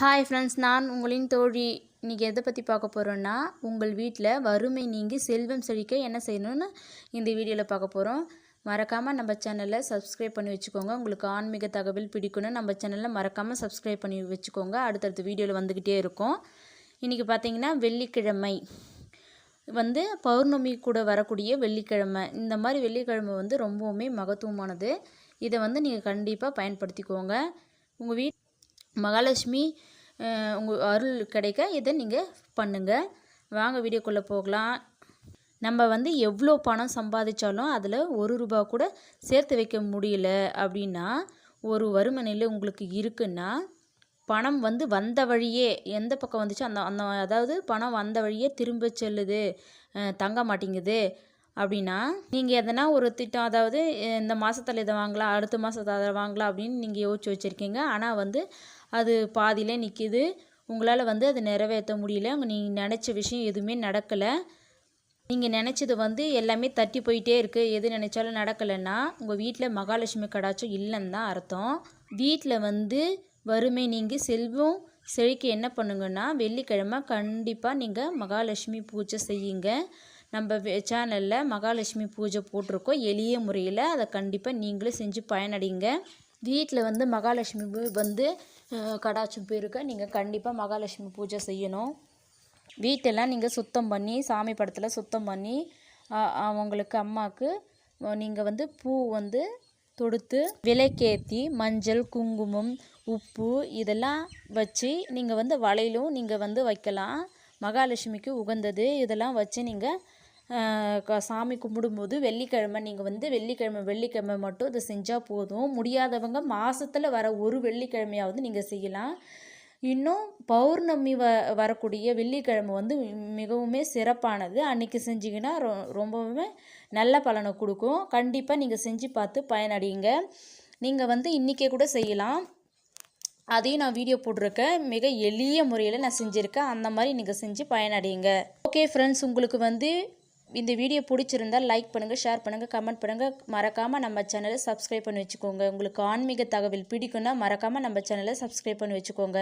Hi friends நான் உங்களின் தோழி. இன்றைக்கி எதை பற்றி பார்க்க போகிறோன்னா உங்கள் வீட்டில் வறுமை நீங்கி செல்வம் செழிக்க என்ன செய்யணும்னு இந்த வீடியோவில் பார்க்க போகிறோம் மறக்காமல் நம்ம சேனலை சப்ஸ்கிரைப் பண்ணி வச்சுக்கோங்க. உங்களுக்கு ஆன்மீக தகவல் பிடிக்கணும் நம்ம சேனலில் மறக்காமல் சப்ஸ்கிரைப் பண்ணி வச்சுக்கோங்க. அடுத்தடுத்த வீடியோவில் வந்துக்கிட்டே இருக்கும். இன்றைக்கி பார்த்தீங்கன்னா வெள்ளிக்கிழமை. வந்து பௌர்ணமி கூட வரக்கூடிய வெள்ளிக்கிழமை. இந்த மாதிரி வெள்ளிக்கிழமை வந்து ரொம்பவுமே மகத்துவமானது. இதை வந்து நீங்கள் கண்டிப்பாக பயன்படுத்திக்கோங்க. உங்கள் வீட் மகாலட்சுமி உங்கள் அருள் கிடைக்க இதை நீங்கள் பண்ணுங்கள் வாங்க வீடியோக்குள்ளே போகலாம். நம்ம வந்து எவ்வளோ பணம் சம்பாதிச்சாலும் அதில் ஒரு ரூபா கூட சேர்த்து வைக்க முடியல அப்படின்னா ஒரு வறுமை நிலை உங்களுக்கு இருக்குன்னா பணம் வந்து வந்த வழியே எந்த பக்கம் வந்துச்சோ அந்த அந்த அதாவது பணம் வந்த வழியே திரும்ப செல்லுது. தங்க மாட்டேங்குது. அப்படின்னா நீங்கள் எதனா ஒரு திட்டம் அதாவது இந்த மாதத்தில் இதை வாங்கலாம் அடுத்த மாதத்தில் அதை வாங்கலாம் அப்படின்னு நீங்கள் யோசிச்சு வச்சுருக்கீங்க. ஆனால் வந்து அது பாதியிலே நிற்கிது உங்களால் வந்து அதை நிறைவேற்ற முடியல. நீங்கள் நினச்ச விஷயம் எதுவுமே நடக்கலை. நீங்கள் நினச்சது வந்து எல்லாமே தட்டி போயிட்டே இருக்குது எது நினச்சாலும் நடக்கலைன்னா உங்கள் வீட்டில் மகாலட்சுமி கடாச்சும் இல்லைன்னு தான் அர்த்தம். வீட்டில் வந்து வறுமை நீங்கி செல்வம் செழிக்க என்ன பண்ணுங்கன்னா வெள்ளிக்கிழமை கண்டிப்பாக நீங்கள் மகாலட்சுமி பூஜை செய்யுங்க. நம்ம சேனலில் மகாலட்சுமி பூஜை போட்டிருக்கோம். எளிய முறையில் அதை கண்டிப்பாக நீங்களும் செஞ்சு பயனடைங்க. வீட்டில் வந்து மகாலட்சுமி வந்து கடாச்சும் போயிருக்க. பெருக்க நீங்கள் கண்டிப்பாக மகாலட்சுமி பூஜை செய்யணும். வீட்டெல்லாம் நீங்கள் சுத்தம் பண்ணி சாமி படத்தில் சுத்தம் பண்ணி அவங்களுக்கு அம்மாவுக்கு நீங்கள் வந்து பூ வந்து தொடுத்து விலைக்கேற்றி மஞ்சள் குங்குமம் உப்பு இதெல்லாம் வச்சு நீங்கள் வந்து வளையலும் நீங்கள் வந்து வைக்கலாம். மகாலட்சுமிக்கு உகந்தது இதெல்லாம் வச்சு நீங்கள் சாமி கும்பிடும்போது வெள்ளிக்கிழமை நீங்கள் வந்து வெள்ளிக்கிழமை வெள்ளிக்கிழமை மட்டும் இதை செஞ்சால் போதும். முடியாதவங்க மாதத்தில் வர ஒரு வெள்ளிக்கிழமையாவது நீங்கள் செய்யலாம். இன்னும் பௌர்ணமி வ வரக்கூடிய வெள்ளிக்கிழமை வந்து மிகவுமே சிறப்பானது. அன்றைக்கி செஞ்சீங்கன்னா ரொ ரொம்பவுமே நல்ல பலனை கொடுக்கும். கண்டிப்பாக நீங்கள் செஞ்சு பார்த்து பயனடையுங்க. நீங்கள் வந்து இன்றைக்கே கூட செய்யலாம். அதையும் நான் வீடியோ போட்டிருக்கேன். மிக எளிய முறையில் நான் செஞ்சுருக்கேன். அந்த மாதிரி நீங்கள் செஞ்சு பயனடையுங்க. ஓகே ஃப்ரெண்ட்ஸ் உங்களுக்கு வந்து இந்த வீடியோ பிடிச்சிருந்தால் லைக் பண்ணுங்கள் ஷேர் பண்ணுங்கள் கமெண்ட் பண்ணுங்கள் மறக்காமல் நம்ம சேனலை சப்ஸ்கிரைப் பண்ணி வச்சுக்கோங்க. உங்களுக்கு ஆன்மீக தகவல் பிடிக்குன்னா மறக்காமல் நம்ம சேனலை சப்ஸ்கிரைப் பண்ணி வச்சுக்கோங்க.